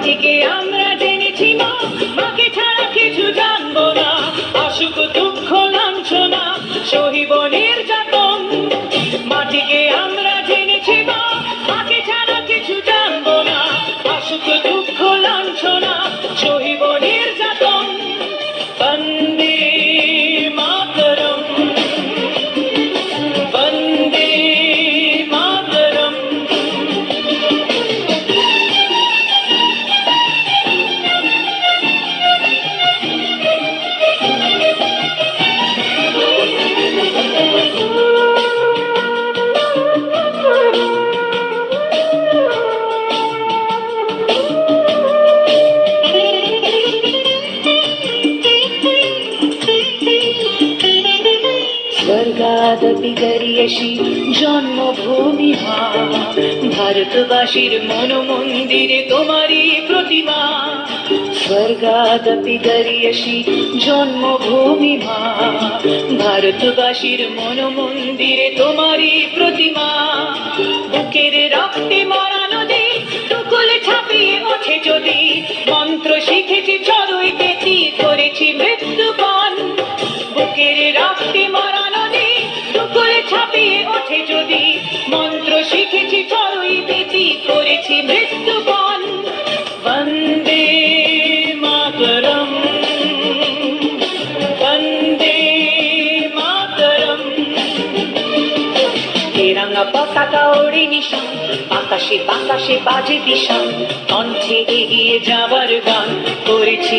মাটিকে আমরা জেনেছি মা। মাকে ছাড়া কিছু জানব স্বর্গাদপি গরিয়সী জন্মভূমি ভারতবাসীর মন মন্দিরে তোমারই প্রতিমা। স্বর্গাদপি গরিয়সী জন্মভূমি ভারতবাসীর মন মন্দিরে তোমারই প্রতিমা। বুকের রক্তে মরা নদী, টুকুলে ছাপিয়ে ওঠে যদি। মন্ত্র শিখেছি চড়ুই পেটি করেছি মৃত্যুপণ মন্ত্র শিখেছি, চড়ুই পেটি করেছি মৃত্যুপণ বন্দে মাতরম বন্দে মাতরম। তেরাঙ্গা পতাকা ওড়ে নিশান, আকাশে বাতাসে বাজে দিশান, কণ্ঠে এগিয়ে যাবার গান করেছি